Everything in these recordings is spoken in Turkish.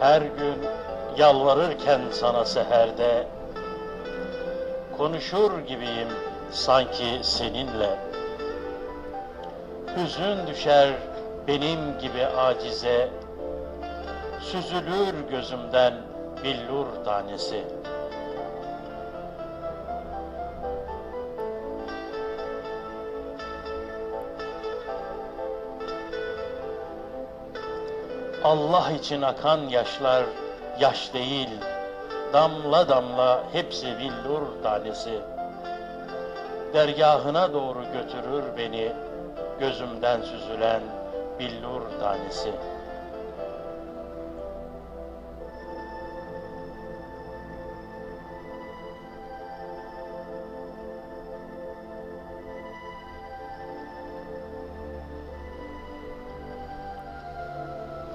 Her gün yalvarırken sana seherde Konuşur gibiyim sanki seninle. Hüzün düşer benim gibi acize Süzülür gözümden billur tanesi Allah için akan yaşlar yaş değil, damla damla hepsi billur tanesi. Dergahına doğru götürür beni, gözümden süzülen billur tanesi.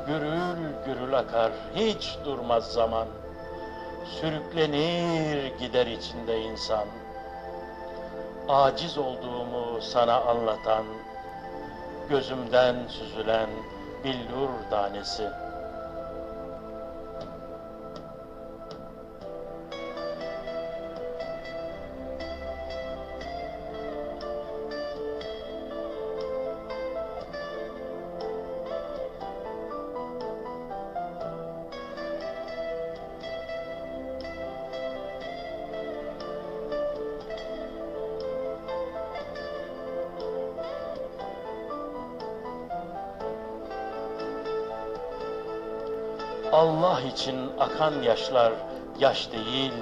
Gürül gürül akar, hiç durmaz zaman. Sürüklenir gider içinde insan. Aciz olduğumu sana anlatan, gözümden süzülen billur tanesi. Allah için akan yaşlar yaş değil,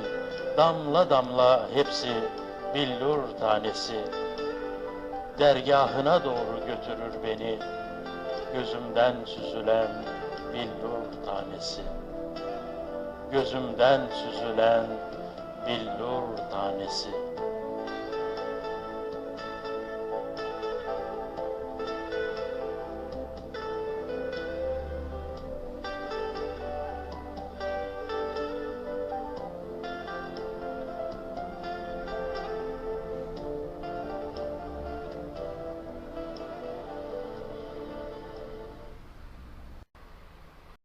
damla damla hepsi billur tanesi. Dergahına doğru götürür beni, gözümden süzülen billur tanesi. Gözümden süzülen billur tanesi.